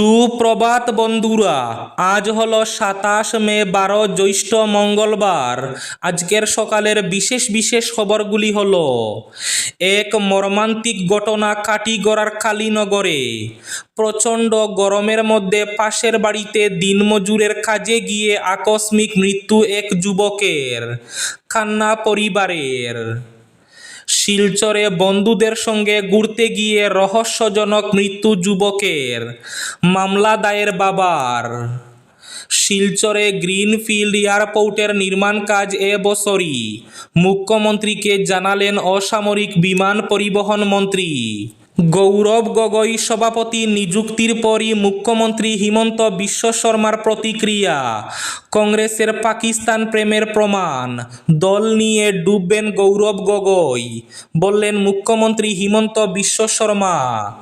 সুপ্রভাত বন্ধুরা, আজ হলো সাতাশ মে বারো জ্যৈষ্ঠ মঙ্গলবার। আজকের সকালের বিশেষ বিশেষ খবরগুলি হল, এক মর্মান্তিক ঘটনা কাটিগড়ার কালীনগরে। প্রচণ্ড গরমের মধ্যে পাশের বাড়িতে দিনমজুরের কাজে গিয়ে আকস্মিক মৃত্যু এক যুবকের কান্না পরিবারের। শিলচরে বন্ধুদের সঙ্গে ঘুরতে গিয়ে রহস্যজনক মৃত্যু যুবকের, মামলা দায়ের বাবার। শিলচরে গ্রিনফিল্ড এয়ারপোর্টের নির্মাণ কাজ এ বছরই মুখ্যমন্ত্রীকে জানালেন অসামরিক বিমান পরিবহন মন্ত্রী। গৌরব গগৈ সভাপতি নিযুক্তির পরই মুখ্যমন্ত্রী হিমন্ত বিশ্ব শর্মার প্রতিক্রিয়া। কংগ্রেসের পাকিস্তান প্রেমের প্রমাণ। দল নিয়ে ডুববেন গৌরব গগৈ, বললেন মুখ্যমন্ত্রী হিমন্ত বিশ্ব শর্মা।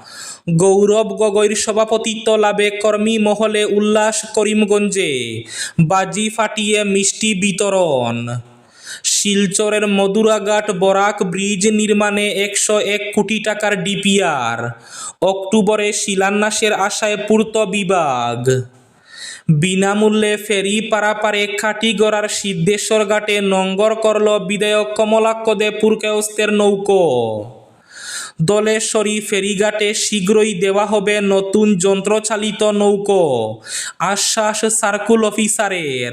গৌরব গগৈর সভাপতিত্ব লাভে কর্মী মহলে উল্লাস করিমগঞ্জে। বাজি ফাটিয়ে মিষ্টি বিতরণ। শিলচরের মদুরাঘাট বরাক ব্রিজ নির্মাণে একশো এক কোটি টাকার ডিপিআর। অক্টোবরে শিলান্যাসের আশায় পূর্ত বিভাগ। বিনামূল্যে ফেরি পারাপারে খাটিগড়ার সিদ্ধেশ্বর ঘাটে নঙ্গর করল বিধায়ক কমলাক্ষ দে পুরকায়স্তের নৌকো। দলেশ্বরী ফেরিঘাটে শীঘ্রই দেওয়া হবে নতুন যন্ত্রচালিত নৌকো। আশ্বাস সার্কুল অফিসারের।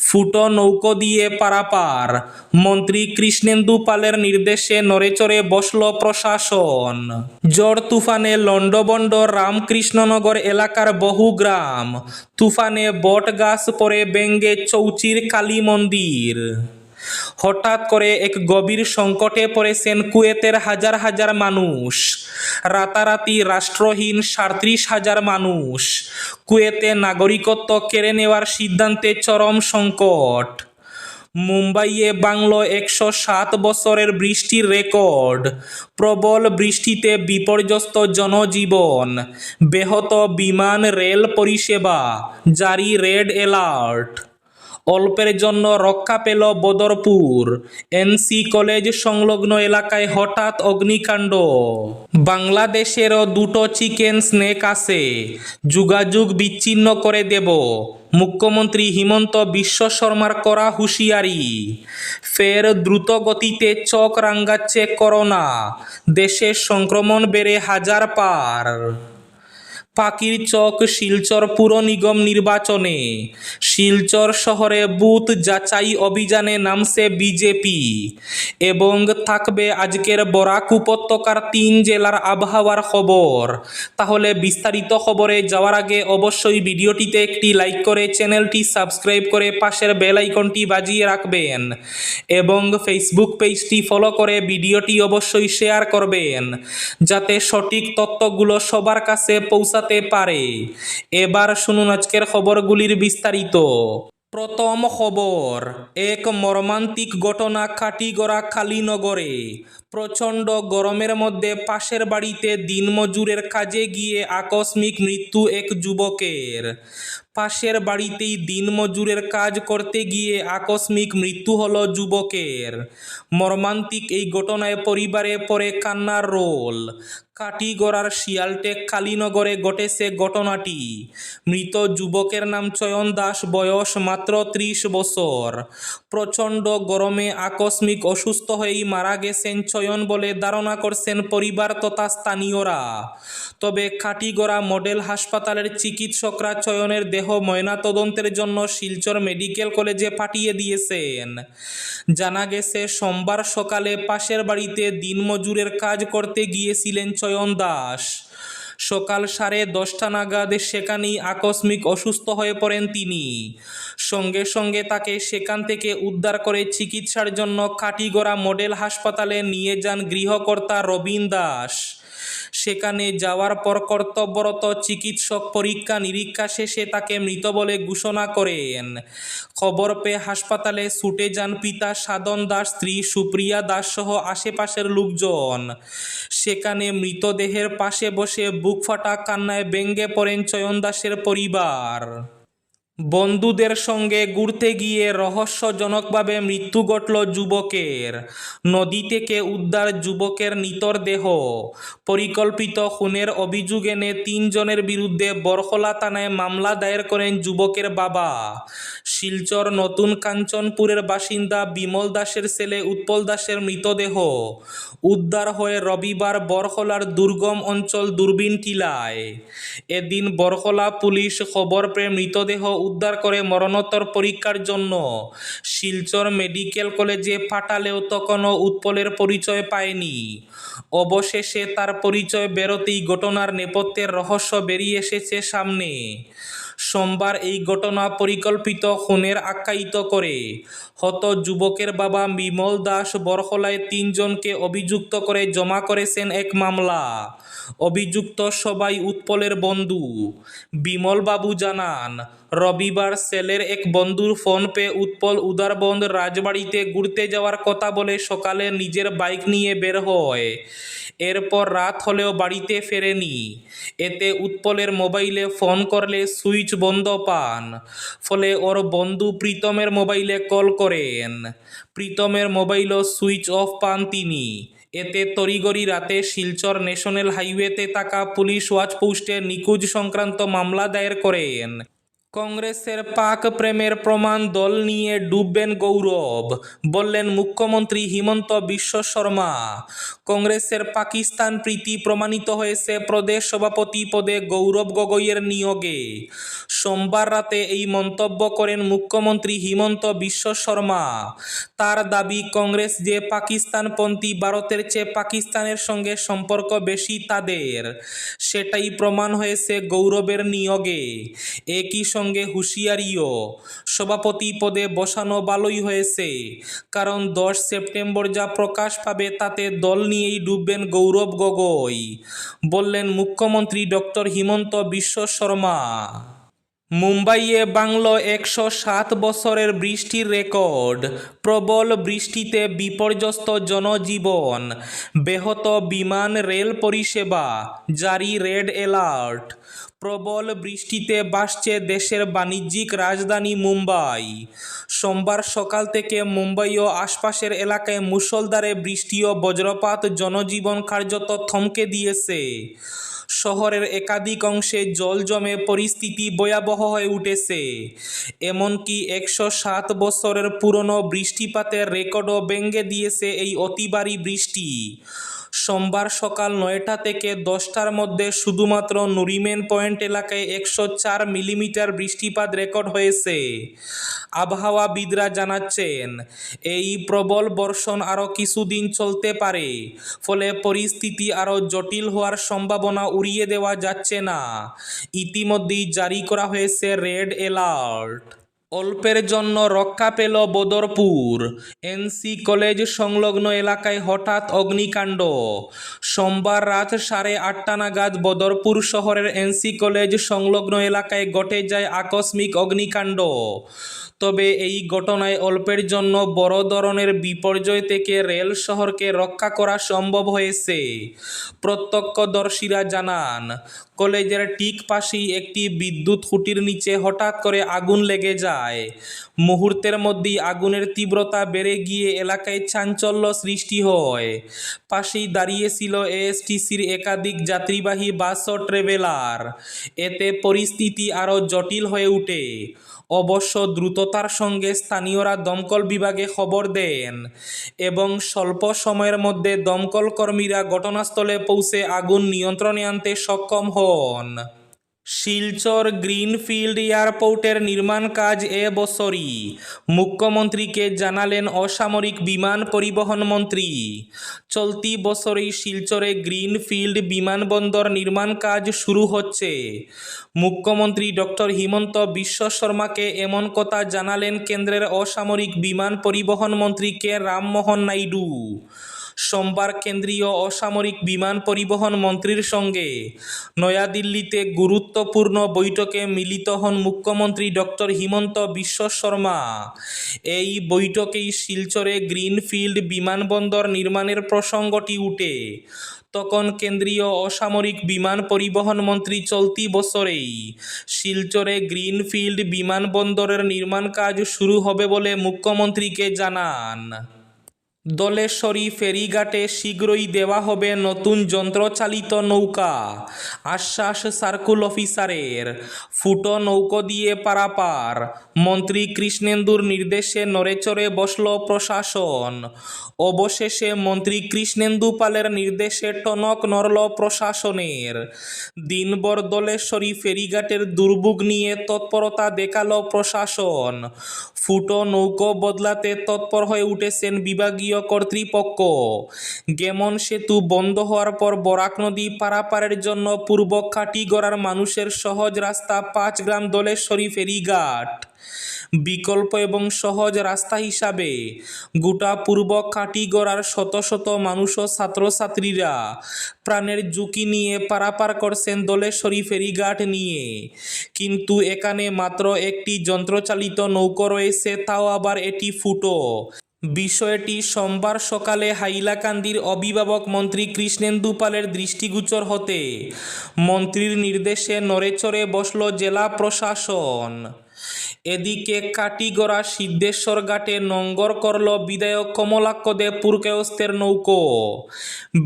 ফুটো নৌকো দিয়ে পারাপার। মন্ত্রী কৃষ্ণেন্দু পালের নির্দেশে নড়েচড়ে বসল প্রশাসন। ঝড় তুফানে লন্ডবন্ড রামকৃষ্ণনগর এলাকার বহু গ্রাম। তুফানে বট গাছ পরে ব্যঙ্গে চৌচির কালী মন্দির। হঠাৎ করে এক গভীর সংকটে পড়েছেন কুয়েতের হাজার হাজার মানুষ। রাতারাতি রাষ্ট্রহীন সাঁত্রিশ হাজার মানুষ। কুয়েতে নাগরিকত্ব কেড়ে নেওয়ার সিদ্ধান্তে চরম সংকট। মুম্বাইয়ে বাংলো একশো সাত বছরের বৃষ্টির রেকর্ড। প্রবল বৃষ্টিতে বিপর্যস্ত জনজীবন। ব্যাহত বিমান রেল পরিষেবা। জারি রেড অ্যালার্ট। অল্পের জন্য রক্ষা পেল বদরপুর। এনসি কলেজ সংলগ্ন এলাকায় হঠাৎ অগ্নিকাণ্ড। বাংলাদেশেরও দুটো চিকেন স্নেক আছে। যোগাযোগ বিচ্ছিন্ন করে দেব। মুখ্যমন্ত্রী হিমন্ত বিশ্ব শর্মার করা হুঁশিয়ারি। ফের দ্রুত গতিতে চক রাঙ্গাচ্ছে করোনা। দেশের সংক্রমণ বেড়ে হাজার পার। পাকির চক শিলচর পুর নিগম নির্বাচনে। শিলচর শহরে বুথ যাচাই অভিযানে নামছে বিজেপি। এবং থাকবে আজকের বরাক উপত্যকার তিন জেলার আবহাওয়ার খবর। তাহলে বিস্তারিত খবরে যাওয়ার আগে অবশ্যই ভিডিওটিতে একটি লাইক করে চ্যানেলটি সাবস্ক্রাইব করে পাশের বেল আইকনটি বাজিয়ে রাখবেন। এবং ফেসবুক পেজটি ফলো করে ভিডিওটি অবশ্যই শেয়ার করবেন। যাতে সঠিক তথ্যগুলো সবার কাছে পৌঁছাতে পারে। এবার শুনুন আজকের খবরগুলির বিস্তারিত। প্রথম খবর, এক মর্মান্তিক ঘটনা কাটিগড়া কালীনগরে প্রচণ্ড গরমের মধ্যে পাশের বাড়িতে দিনমজুরের কাজে গিয়ে আকস্মিক মৃত্যু এক যুবকের। পাশের বাড়িতেই দিনমজুরের কাজ করতে গিয়ে আকস্মিক মৃত্যু হলো যুবকের। মর্মান্তিক এই ঘটনায় পরিবারে পড়ে কান্নার রোল। কাটিগড়ার শিয়ালটেক কালীনগরে ঘটেছে ঘটনাটি। মৃত যুবকের নাম চয়ন দাস, বয়স মাত্র ত্রিশ বছর। প্রচণ্ড গরমে আকস্মিক অসুস্থ হয়েই মারা গেছেন চয়ন বলে ধারণা করছেন পরিবার তথা স্থানীয়রা। তবে কাটিগড়া মডেল হাসপাতালের চিকিৎসকরা চয়নের দেহ ময়নাতদন্তের জন্য শিলচর মেডিকেল কলেজে পাঠিয়ে দিয়েছেন। জানা গেছে, সোমবার সকালে পাশের বাড়িতে দিনমজুরের কাজ করতে গিয়েছিলেন চয়ন দাস। সকাল সাড়ে দশটা নাগাদ সেখানেই আকস্মিক অসুস্থ হয়ে পড়েন তিনি। সঙ্গে সঙ্গে তাকে সেখান থেকে উদ্ধার করে চিকিৎসার জন্য কাটিগড়া মডেল হাসপাতালে নিয়ে যান গৃহকর্তা রবীন দাস। সেখানে যাওয়ার পর কর্তব্যরত চিকিৎসক পরীক্ষা নিরীক্ষা শেষে তাকে মৃত বলে ঘোষণা করেন। খবর পেয়ে হাসপাতালে ছুটে যান পিতা সাধন দাস, স্ত্রী সুপ্রিয়া দাস সহ আশেপাশের লোকজন। সেখানে মৃতদেহের পাশে বসে বুক ফাটা কান্নায় ব্যঙ্গে পড়েন চয়ন দাসের পরিবার। বন্ধুদের সঙ্গে ঘুরতে গিয়ে রহস্যজনকভাবে মৃত্যু ঘটল যুবকের। নদী থেকে উদ্ধার যুবকের নিতর দেহ। পরিকল্পিত খুনের অভিযোগ এনে তিনজনের বিরুদ্ধে বরখলা থানায় মামলা দায়ের করেন যুবকের বাবা। শিলচর নতুন কাঞ্চনপুরের বাসিন্দা বিমল দাসের ছেলে উৎপল দাসের মৃতদেহ। উদ্ধার হয়ে রবিবার বরখলার দুর্গম অঞ্চল দূরবীন টিলায়। এদিন বরখলা পুলিশ খবর পেয়ে মৃতদেহ উদ্ধার করে মরণোত্তর পরীক্ষার জন্য। শিলচর মেডিকেল কলেজে পাঠালেও তখনও উৎপলের পরিচয় পায়নি। অবশেষে তার পরিচয় বেরোতেই ঘটনার নেপথ্যের রহস্য বেরিয়ে এসেছে সামনে। সোমবার এই ঘটনা পরিকল্পিত খুনের আখ্যায়িত করে। হত যুবকের বাবা বিমল দাস বরখলায় তিনজনকে অভিযুক্ত করে জমা করেছেন এক মামলা। অভিযুক্ত সবাই উৎপলের বন্ধু। বিমলবাবু জানান, রবিবার সেলের এক বন্ধুর ফোন পেয়ে উৎপল উদারবন্দ রাজবাড়িতে ঘুরতে যাওয়ার কথা বলে সকালে নিজের বাইক নিয়ে বের হয়। এরপর রাত হলেও বাড়িতে ফেরেনি। এতে উৎপলের মোবাইলে ফোন করলে সুইচ বন্ধ পান। ফলে ওর বন্ধু প্রীতমের মোবাইলে কল করেন। প্রীতমের মোবাইলও সুইচ অফ পান তিনি। এতে তরিগরি রাতে শিলচর ন্যাশনাল হাইওয়েতে থাকা পুলিশ ওয়াচ পোস্টে নিখোঁজ সংক্রান্ত মামলা দায়ের করেন। কংগ্রেসের পাক প্রেমের প্রমাণ দল নিয়ে ডুববেন গৌরব, বললেন মুখ্যমন্ত্রী হিমন্ত বিশ্ব শর্মা। কংগ্রেসের পাকিস্তান প্রীতি প্রমাণিত হয়েছে প্রদেশ সভাপতি পদে গৌরব গগৈয়ের নিয়োগে। সোমবার রাতে এই মন্তব্য করেন মুখ্যমন্ত্রী হিমন্ত বিশ্ব শর্মা। তার দাবি, কংগ্রেস যে পাকিস্তানপন্থী ভারতের চেয়ে পাকিস্তানের সঙ্গে সম্পর্ক বেশি তাদের, সেটাই প্রমাণ হয়েছে গৌরবের নিয়োগে। একই সঙ্গে হুঁশিয়ারিও। সভাপতি পদে বসানো ভালোই হয়েছে। কারণ দশ সেপ্টেম্বর যা প্রকাশ পাবে তাতে দল নিয়েই ডুববেন গৌরব গগৈ, বললেন মুখ্যমন্ত্রী ডক্টর হিমন্ত বিশ্ব শর্মা। মুম্বাইয়ে বাংলো একশো সাত বছরের বৃষ্টির রেকর্ড। প্রবল বৃষ্টিতে বিপর্যস্ত জনজীবন। ব্যাহত বিমান রেল পরিষেবা, জারি রেড অ্যালার্ট। প্রবল বৃষ্টিতে ভাসছে দেশের বাণিজ্যিক রাজধানী মুম্বাই। সোমবার সকাল থেকে মুম্বাই ও আশপাশের এলাকায় মুষলধারে বৃষ্টি ও বজ্রপাত জনজীবন কার্যত থমকে দিয়েছে। শহরের একাধিক অংশে জল জমে পরিস্থিতি ভয়াবহ হয়ে উঠেছে। এমনকি একশো সাত বছরের পুরনো বৃষ্টিপাতের রেকর্ডও ভেঙে দিয়েছে এই অতিবারী বৃষ্টি। সোমবার সকাল নয়টা থেকে দশটার মধ্যে শুধুমাত্র নুরিমেন পয়েন্ট এলাকায় একশো চার মিলিমিটার বৃষ্টিপাত রেকর্ড হয়েছে। আবহাওয়াবিদরা জানাচ্ছেন, এই প্রবল বর্ষণ আরও কিছুদিন চলতে পারে, ফলে পরিস্থিতি আরও জটিল হওয়ার সম্ভাবনা উড়িয়ে দেওয়া যাচ্ছে না। ইতিমধ্যেই জারি করা হয়েছে রেড অ্যালার্ট। অল্পের জন্য রক্ষা পেল বদরপুর। এনসি কলেজ সংলগ্ন এলাকায় হঠাৎ অগ্নিকাণ্ড। সোমবার রাত সাড়ে আটটা নাগাদ বদরপুর শহরের এনসি কলেজ সংলগ্ন এলাকায় ঘটে যায় আকস্মিক অগ্নিকাণ্ড। তবে এই ঘটনায় অল্পের জন্য বড় ধরনের বিপর্যয় থেকে রেল শহরকে রক্ষা করা সম্ভব হয়েছে, প্রত্যক্ষদর্শীরা জানান। কলেজের ঠিক পাশেই একটি বিদ্যুৎ খুঁটির নিচে হঠাৎ করে আগুন লেগে যায়। মুহূর্তের মধ্যেই আগুনের তীব্রতা বেড়ে গিয়ে এলাকায় চাঞ্চল্য সৃষ্টি হয়। পাশেই দাঁড়িয়েছিল এএসটিসির একাধিক যাত্রীবাহী বাস ও ট্রেভেলার। এতে পরিস্থিতি আরও জটিল হয়ে ওঠে অবশ্য দ্রুততার সঙ্গে স্থানীয়রা দমকল বিভাগে খবর দেন এবং স্বল্প সময়ের মধ্যে দমকল কর্মীরা ঘটনাস্থলে পৌঁছে আগুন নিয়ন্ত্রণে আনতে সক্ষম হন। শিলচর গ্রিনফিল্ড এয়ারপোর্টের নির্মাণ কাজ এ বছরই। মুখ্যমন্ত্রীকে জানালেন অসামরিক বিমান পরিবহন মন্ত্রী। চলতি বছরেই শিলচরে গ্রিনফিল্ড বিমানবন্দর নির্মাণ কাজ শুরু হচ্ছে। মুখ্যমন্ত্রী ডক্টর হিমন্ত বিশ্ব শর্মাকে এমন কথা জানালেন কেন্দ্রের অসামরিক বিমান পরিবহন মন্ত্রী কে রামমোহন নাইডু। সোমবার কেন্দ্রীয় অসামরিক বিমান পরিবহন মন্ত্রীর সঙ্গে। নয়াদিল্লিতে গুরুত্বপূর্ণ বৈঠকে মিলিত হন মুখ্যমন্ত্রী ডক্টর হিমন্ত বিশ্ব শর্মা। এই বৈঠকেই শিলচরে গ্রিনফিল্ড বিমানবন্দর নির্মাণের প্রসঙ্গটি উঠে। তখন কেন্দ্রীয় অসামরিক বিমান পরিবহন মন্ত্রী চলতি বছরেই শিলচরে গ্রিনফিল্ড বিমানবন্দরের নির্মাণ কাজ শুরু হবে বলে মুখ্যমন্ত্রীকে জানান। দলেশ্বরী ফেরিঘাটে শীঘ্রই দেওয়া হবে নতুন যন্ত্রচালিত নৌকা। আশ্বাস সার্কুল অফিসারের। ফুটো নৌকো দিয়ে পারাপার। মন্ত্রী কৃষ্ণেন্দুর নির্দেশে নড়েচড়ে বসল প্রশাসন। অবশেষে মন্ত্রী কৃষ্ণেন্দু পালের নির্দেশে টনক নড়ল প্রশাসনের। দিনভর দলেশ্বরী ফেরিঘাটের দুর্ভোগ নিয়ে তৎপরতা দেখাল প্রশাসন। ফুটো নৌকো বদলাতে তৎপর হয়ে উঠেছেন বিভাগীয় কর্তৃপক্ষ। গেমন সেতু বন্ধ হওয়ার পর বরাক নদী পারাপারের জন্য পূর্ব কাটিগড়ার মানুষের সহজ রাস্তা পাঁচ গ্রাম দলেশ্বরী ফেরিঘাট বিকল্প এবং সহজ রাস্তা হিসাবে গোটা পূর্ব কাটিগড়ার শত শত মানুষ ও ছাত্রছাত্রীরা প্রাণের ঝুঁকি নিয়ে পারাপার করছেন দলেশ্বরী ফেরিঘাট নিয়ে। কিন্তু এখানে মাত্র একটি যন্ত্রচালিত নৌকো রয়েছে, তাও আবার এটি ফুটো। বিষয়টি সোমবার সকালে হাইলাকান্দির অভিভাবক মন্ত্রী কৃষ্ণেন্দু পালের দৃষ্টিগোচর হতে। মন্ত্রীর নির্দেশে নড়েচড়ে বসল জেলা প্রশাসন। এদিকে কাটিগড়া সিদ্ধেশ্বর ঘাটে নঙ্গর করল বিধায়ক কমলাক্ষ দে পুরকেয়স্তের নৌকো।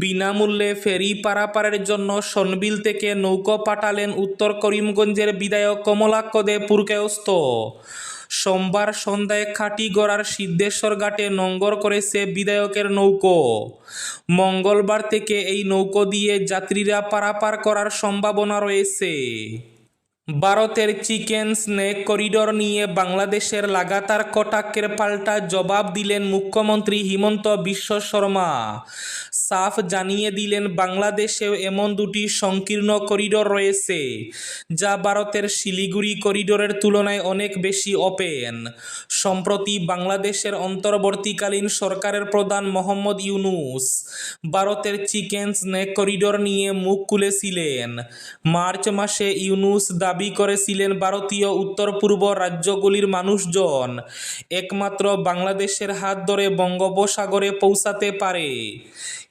বিনামূল্যে ফেরি পারাপারের জন্য সনবিল থেকে নৌকো পাঠালেন উত্তর করিমগঞ্জের বিধায়ক কমলাক্ষ দে পুরকেয়স্ত সোমবার সন্ধ্যায় খাটিগড়ার সিদ্ধেশ্বর ঘাটে নঙ্গর করেছে বিধায়কের নৌকো। মঙ্গলবার থেকে এই নৌকো দিয়ে যাত্রীরা পারাপার করার সম্ভাবনা রয়েছে। ভারতের চিকেন স্নেক করিডর নিয়ে বাংলাদেশের লাগাতার কটাক্ষের পাল্টা জবাব দিলেন মুখ্যমন্ত্রী হিমন্ত বিশ্ব শর্মা। সাফ জানিয়ে দিলেন, বাংলাদেশেও এমন দুটি সংকীর্ণ করিডর রয়েছে, যা ভারতের শিলিগুড়ি করিডোরের তুলনায় অনেক বেশি ওপেন। সম্প্রতি বাংলাদেশের অন্তর্বর্তীকালীন সরকারের প্রধান মোহাম্মদ ইউনুস ভারতের চিকেন স্নেক করিডর নিয়ে মুখ খুলেছিলেন। মার্চ মাসে ইউনুস দাবি করেছিলেন, ভারতীয় উত্তর পূর্ব রাজ্যগুলির মানুষজন একমাত্র বাংলাদেশের হাত ধরে বঙ্গোপসাগরে পৌঁছাতে পারে।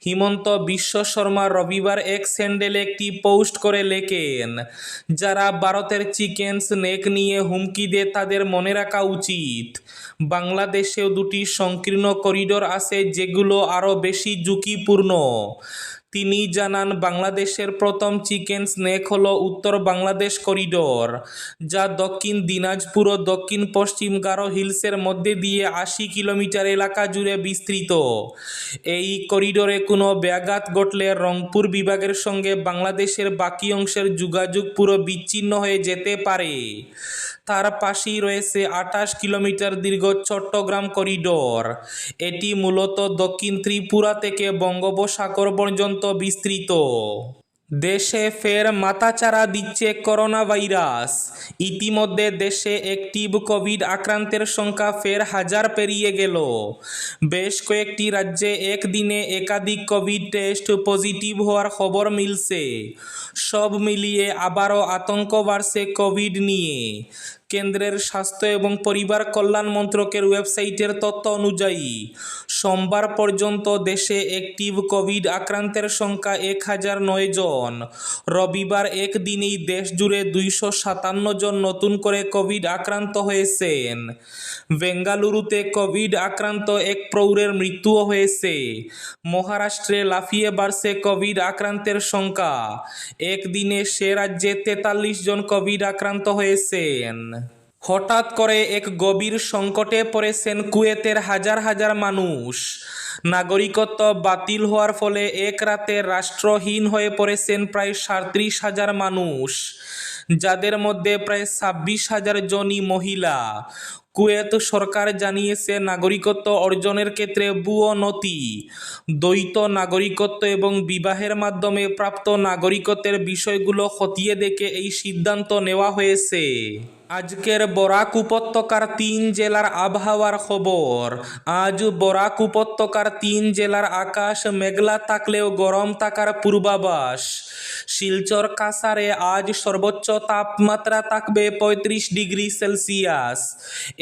হিমন্ত বিশ্ব শর্মা রবিবার এক স্যান্ডেলে একটি পোস্ট করে লেখেন, যারা ভারতের চিকেন স্নেক নিয়ে হুমকি দেয় তাদের মনে রাখা উচিত। বাংলাদেশেও দুটি সংকীর্ণ করিডোর আছে যেগুলো আরও বেশি ঝুঁকিপূর্ণ। তিনি জানান, বাংলাদেশের প্রথম চিকেন স্নেক হল উত্তর বাংলাদেশ করিডোর, যা দক্ষিণ দিনাজপুর ও দক্ষিণ পশ্চিম গারো হিলসের মধ্যে দিয়ে আশি কিলোমিটার এলাকা জুড়ে বিস্তৃত। এই করিডোরে কোনো ব্যাঘাত ঘটলে রংপুর বিভাগের সঙ্গে বাংলাদেশের বাকি অংশের যোগাযোগ পুরো বিচ্ছিন্ন হয়ে যেতে পারে। তার পাশেই রয়েছে আঠাশ কিলোমিটার দীর্ঘ চট্টগ্রাম করিডোর। এটি মূলত দক্ষিণ ত্রিপুরা থেকে বঙ্গোপসাগর পর্যন্ত বিস্তৃত। দেশে ফের মাথাচাড়া দিচ্ছে করোনা ভাইরাস ইতিমধ্যে দেশে অ্যাক্টিভ কোভিড আক্রান্তের সংখ্যা ফের হাজার পেরিয়ে গেল। বেশ কয়েকটি রাজ্যে একদিনে একাধিক কোভিড টেস্ট পজিটিভ হওয়ার খবর মিলছে। সব মিলিয়ে আবারও আতঙ্ক বাড়ছে কোভিড নিয়ে। কেন্দ্রের স্বাস্থ্য এবং পরিবার কল্যাণ মন্ত্রকের ওয়েবসাইটের তথ্য অনুযায়ী, সোমবার পর্যন্ত দেশে অ্যাক্টিভ কোভিড আক্রান্তের সংখ্যা এক হাজার নয় জন। রবিবার একদিনেই দেশ জুড়ে দুইশো সাতান্ন জন নতুন করে কোভিড আক্রান্ত হয়েছেন। বেঙ্গালুরুতে কোভিড আক্রান্ত এক প্রৌঢ়ের মৃত্যুও হয়েছে। মহারাষ্ট্রে লাফিয়ে বাড়ছে কোভিড আক্রান্তের সংখ্যা। একদিনে সে রাজ্যে তেতাল্লিশ জন কোভিড আক্রান্ত হয়েছেন। হঠাৎ করে এক গভীর সংকটে পড়েছেন কুয়েতের হাজার হাজার মানুষ। নাগরিকত্ব বাতিল হওয়ার ফলে এক রাতে রাষ্ট্রহীন হয়ে পড়েছেন প্রায় সাঁত্রিশ হাজার মানুষ, যাদের মধ্যে প্রায় ছাব্বিশ হাজার জনই মহিলা। কুয়েত সরকার জানিয়েছে নাগরিকত্ব অর্জনের ক্ষেত্রে ভুয়ো নতি দ্বৈত নাগরিকত্ব এবং বিবাহের মাধ্যমে প্রাপ্ত নাগরিকত্বের বিষয়গুলো খতিয়ে দেখে এই সিদ্ধান্ত নেওয়া হয়েছে। আজকের বরাক উপত্যকার তিন জেলার আবহাওয়ার খবর। আজ বরাক উপত্যকার তিন জেলার আকাশ মেঘলা থাকলেও গরম থাকার পূর্বাভাস। শিলচর কাসারে আজ সর্বোচ্চ তাপমাত্রা থাকবে পঁয়ত্রিশ ডিগ্রি সেলসিয়াস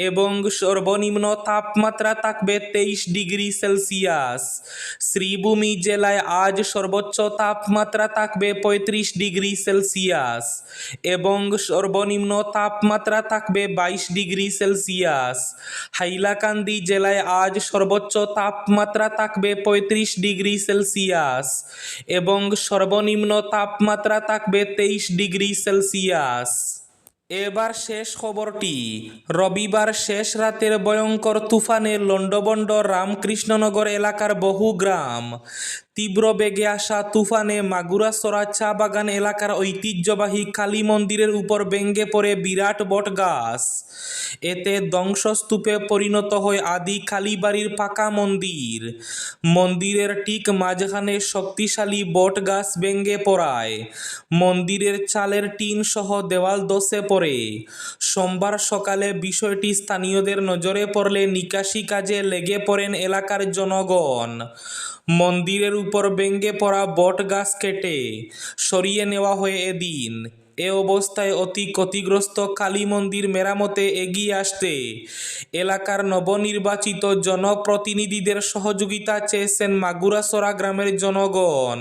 এবং সর্বনিম্ন তাপমাত্রা থাকবে তেইশ ডিগ্রি সেলসিয়াস। শ্রীভূমি জেলায় আজ সর্বোচ্চ তাপমাত্রা থাকবে পঁয়ত্রিশ ডিগ্রি সেলসিয়াস এবং সর্বনিম্ন তাপমাত্রা থাকবে বাইশ ডিগ্রি সেলসিয়াস। হাইলাকান্দি জেলায় আজ সর্বোচ্চ তাপমাত্রা থাকবে পঁয়ত্রিশ ডিগ্রি সেলসিয়াস এবং সর্বনিম্ন তাপমাত্রা থাকবে তেইশ ডিগ্রি সেলসিয়াস। এবার শেষ খবরটি। রবিবার শেষ রাতের ভয়ঙ্কর তুফানে লন্ডবন্ড রামকৃষ্ণনগর এলাকার বহু গ্রাম। তীব্র বেগে আসা তুফানে মাগুরাসরা চা বাগান এলাকার ঐতিহ্যবাহী কালী মন্দিরের উপর ভেঙে পড়ে বিরাট বটগাছ। এতে ধ্বংসস্তূপে পরিণত হয় আদি কালীবাড়ির পাকা মন্দির। মন্দিরের ঠিক মাঝখানে শক্তিশালী বটগাছ ভেঙে পড়ায়। মন্দিরের চালের টিন সহ দেওয়াল ধসে পড়ে সোমবার সকালে বিষয়টি স্থানীয়দের নজরে পড়লে নিকাশি কাজে লেগে পড়েন এলাকার জনগণ। মন্দিরের উপর ভেঙে পড়া বট গাছ কেটে সরিয়ে নেওয়া হয় এদিন। এ অবস্থায় অতি ক্ষতিগ্রস্ত কালী মন্দির মেরামতে এগিয়ে আসতে এলাকার নবনির্বাচিত জনপ্রতিনিধিদের সহযোগিতা চেয়েছেন মাগুরাসরা গ্রামের জনগণ।